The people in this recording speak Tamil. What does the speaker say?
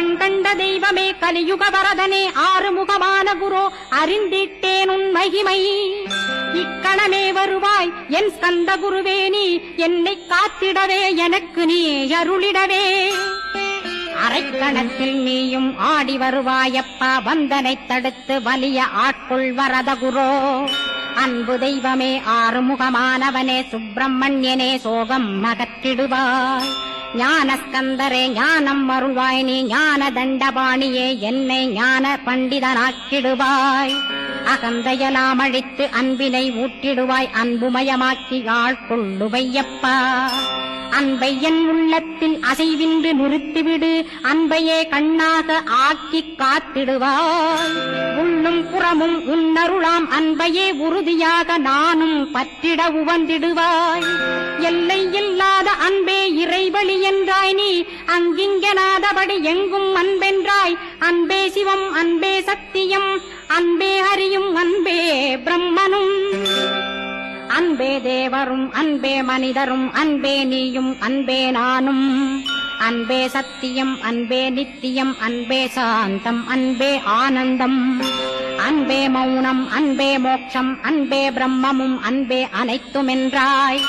கண்கண்ட தெய்வமே கலியுக வரதனே ஆறுமுகமான குரு அறிந்திட்டேன் உன் மகிமை. இக்கணமே வருவாய் என் ஸ்கந்த குருவே நீ என்னை காத்திடவே எனக்கு நீ அருளிடவே. அரைக்கணத்தில் நீயும் ஆடி வருவாயப்பா வந்தனை தடுத்து வலிய ஆட்கொள் வரத குரோ. அன்பு தெய்வமே ஆறுமுகமானவனே சுப்பிரமணியனே சோகம் நகற்றிடுவாய் ஞானஸ்கந்தரே ஞானம் அருள்வாய் நீ ஞான தண்டபாணியே என்னை ஞான பண்டிதனாக்கிடுவாய். அகந்தையலாம் அழித்து அன்பினை ஊட்டிடுவாய் அன்புமயமாக்கி ஆட்கொள்ளுவையப்பா அன்பை என் உள்ளத்தில் அசைவின்றி நிறுத்திவிடு அன்பையே கண்ணாக ஆக்கி காத்திடுவாய். உள்ளும் புறமும் உன்னருளாம் அன்பையே உறுதியாக நானும் பற்றிட உவந்திடுவாய். எல்லை இல்லாத அன்பே இறைவழி என்றாய் நீ. அங்கிங்கனாதபடி எங்கும் அன்பென்றாய். அன்பே சிவம் அன்பே சத்தியம் அன்பே ஹரியும் அன்பே பிரம்மனும். அன்பே தேவரும் அன்பே மனிதரும் அன்பே நீயும் அன்பே நானும். அன்பே சத்தியம் அன்பே நித்தியம் அன்பே சாந்தம் அன்பே ஆனந்தம். அன்பே மௌனம் அன்பே மோட்சம் அன்பே பிரம்மமும் அன்பே அனைத்துமென்றாய்